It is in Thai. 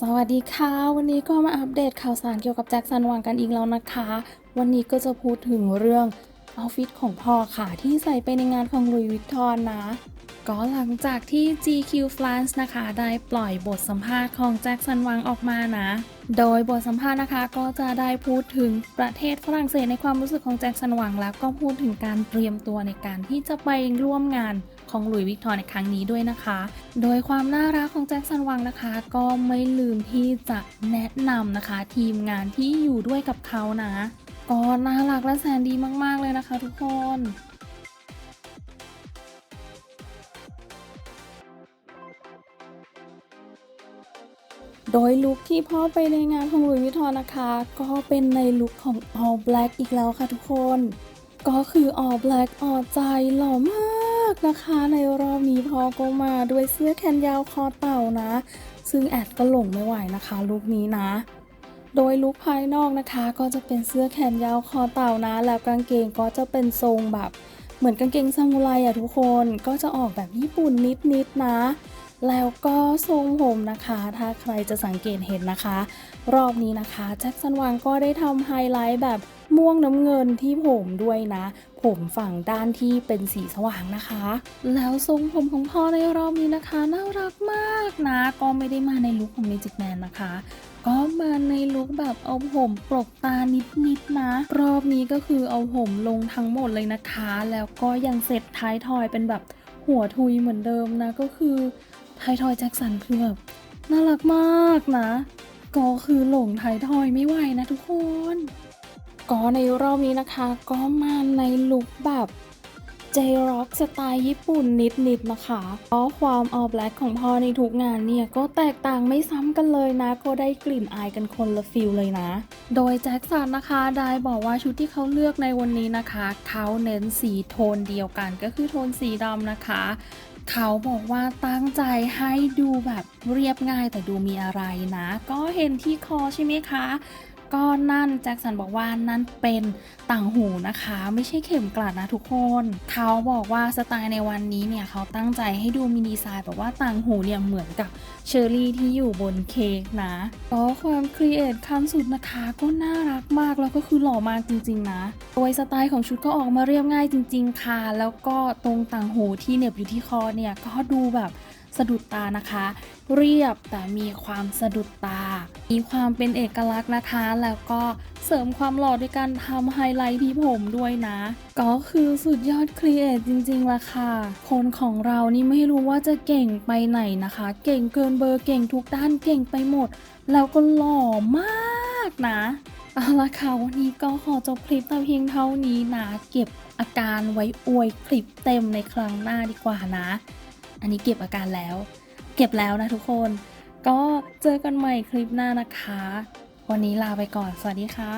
สวัสดีค่ะ วันนี้ก็มาอัปเดตข่าวสารเกี่ยวกับแจ็คสันหวังกันอีกแล้วนะคะ วันนี้ก็จะพูดถึงเรื่อง ออฟฟิศของพ่อค่ะ ที่ใส่ไปในงานของลุยวิกตอนนะ ก็หลังจากที่ GQ France นะคะ ได้ปล่อยบทสัมภาษณ์ของแจ็คสันหวังออกมานะ โดยบทสัมภาษณ์นะคะก็จะได้พูดถึงประเทศฝรั่งเศสในความรู้สึกของแจ็คสันหวังแล้วก็พูดถึงการเตรียมตัวในการที่จะไปร่วมงานของหลุยส์วิกตอร์ในครั้งนี้ด้วยนะคะ โดยความน่ารักของแจ็คสันหวังนะคะ ก็ไม่ลืมที่จะแนะนำนะคะ ทีมงานที่อยู่ด้วยกับเขานะ ก็น่ารักและแสนดีมากๆเลยนะคะทุกคนโดยลุคที่พ่อไปในงานของลุยวิตตองนะคะ ก็เป็นในลุคของ all black อีกแล้วค่ะทุกคน ก็คือ all black ออใจหล่อมากนะคะ ในรอบนี้พ่อก็มาด้วยเสื้อแขนยาวคอเต่านะ ซึ่งแอดก็หลงไม่ไหวนะคะลุคนี้นะ โดยลุคภายนอกนะคะ ก็จะเป็นเสื้อแขนยาวคอเต่านะ แล้วกางเกงก็จะเป็นทรงแบบ เหมือนกางเกงซามูไรอะทุกคนก็จะออกแบบญี่ปุ่นนิดๆนะ แล้วก็ทรงผมนะคะ ถ้าใครจะสังเกตเห็นนะคะ รอบนี้นะคะแจ็คสันวังก็ได้ทำไฮไลท์แบบม่วงน้ำเงินที่ผมด้วยนะ ผมฝั่งด้านที่เป็นสีสว่างนะคะ แล้วทรงผมของพ่อในรอบนี้นะคะ น่ารักมากนะ ก็ไม่ได้มาในลุคของ Magic Man นะคะ ก็มาในลุคแบบเอาผมปลกตานิดๆนะ รอบนี้ก็คือเอาผมลงทั้งหมดเลยนะคะ แล้วก็ยังเสร็จท้ายทอยเป็นแบบหัวทุยเหมือนเดิมนะ ก็คือท้ายทอยแจ็คสันคือแบบน่ารักมากนะ ก็คือหลงท้ายทอยไม่ไหวนะทุกคน ก็ในรอบนี้นะคะ ก็มาในลุคแบบ J-Rock สไตล์ญี่ปุ่นนิดๆนะคะเพราะความ all black ของพ่อในทุกงานเนี่ย ก็แตกต่างไม่ซ้ำกันเลยนะ ก็ได้กลิ่นอายกันคนละฟิลเลยนะ โดยแจ็คสันนะคะ ได้บอกว่าชุดที่เขาเลือกในวันนี้นะคะ เขาเน้นสีโทนเดียวกันก็คือโทนสีดำนะคะเขาบอกว่าตั้งใจให้ดูแบบเรียบง่ายแต่ดูมีอะไรนะ ก็เห็นที่คอใช่ไหมคะ ก็นั่นแจ็คสันบอกว่านั่นเป็นต่างหูนะคะ ไม่ใช่เข็มกลัดนะทุกคนเขาบอกว่าสไตล์ในวันนี้เนี่ยเขาตั้งใจให้ดูมินิไซน์แบบว่าต่างหูเนี่ยเหมือนกับเชอร์รี่ที่อยู่บนเค้กนะก็ความครีเอทขั้นสุดนะคะก็น่ารักมากแล้วก็คือหล่อมากจริง ๆ นะโดยสไตล์ของชุดก็ออกมาเรียบง่ายจริง ๆ ค่ะ แล้วก็ตรงต่างหูที่เน็บอยู่ที่คอเนี่ยก็ดูแบบ สะดุดตานะคะ เรียบแต่มีความสะดุดตา มีความเป็นเอกลักษณ์นะคะ แล้วก็เสริมความหล่อด้วยการทำไฮไลท์ที่ผมด้วยนะ ก็คือสุดยอดครีเอทจริงๆละค่ะ คนของเรานี่ไม่รู้ว่าจะเก่งไปไหนนะคะ เก่งเกินเบอร์เก่งทุกด้านเก่งไปหมด แล้วก็หล่อมากนะเอาละค่ะวันนี้ก็ขอจบคลิปแต่เพียงเท่านี้นะ เก็บอาการไว้อวยคลิปเต็มในครั้งหน้าดีกว่านะ อันนี้เก็บอาการแล้ว เก็บแล้วนะทุกคน ก็เจอกันใหม่คลิปหน้านะคะ วันนี้ลาไปก่อน สวัสดีค่ะ